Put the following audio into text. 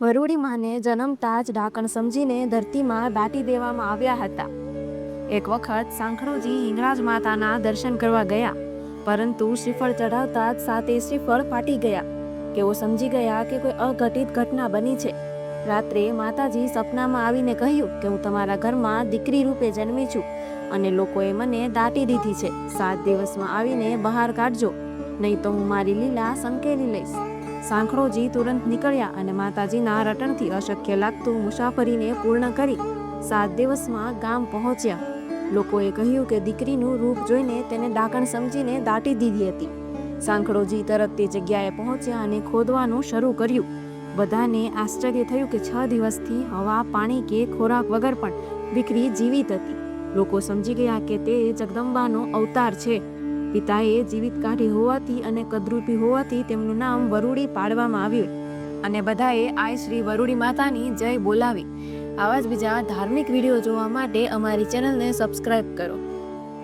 વરુડી માને જન્મતા જ ડાકણ સમજીને ધરતીમાં દાટી દેવામાં આવ્યા હતા. એક વખત સાંખળોજી હિંગળાજ માતાના દર્શન કરવા ગયા, પરંતુ શ્રીફળ ચઢાવતા જ સાતે શ્રીફળ ફાટી ગયા. તેઓ સમજી ગયા કે કોઈ અઘટિત ઘટના બની છે. રાત્રે માતાજી સપનામાં આવીને કહ્યું કે હું તમારા ઘરમાં દીકરી રૂપે જન્મી છું અને લોકોએ મને દાટી દીધી છે. સાત દિવસમાં આવીને બહાર કાઢજો, નહીં તો હું મારી લીલા સંકેલી લઈશ. સાંખળોજી તુરંત નીકળ્યા અને માતાજીના રટણથી અશક્ય લાગતું મુસાફરીને પૂર્ણ કરી સાત દિવસમાં ગામ પહોંચ્યા. લોકોએ કહ્યું કે દીકરીનું રૂપ જોઈને તેને ડાકણ સમજીને દાટી દીધી હતી. સાંખળોજી તરત તે જગ્યાએ પહોંચ્યા અને ખોદવાનું શરૂ કર્યું. બધાને આશ્ચર્ય થયું કે છ દિવસથી હવા, પાણી કે ખોરાક વગર પણ દીકરી જીવિત હતી. લોકો સમજી ગયા કે તે જગદંબાનો અવતાર છે. પિતાએ જીવિત કાઢી હોવાથી અને કદરૂપી હોવાથી તેમનું નામ વરુડી પાડવામાં આવ્યું અને બધાએ આય શ્રી વરુડી માતાની જય બોલાવી. આવા જ બીજા ધાર્મિક વીડિયો જોવા માટે અમારી ચેનલને સબસ્ક્રાઇબ કરો.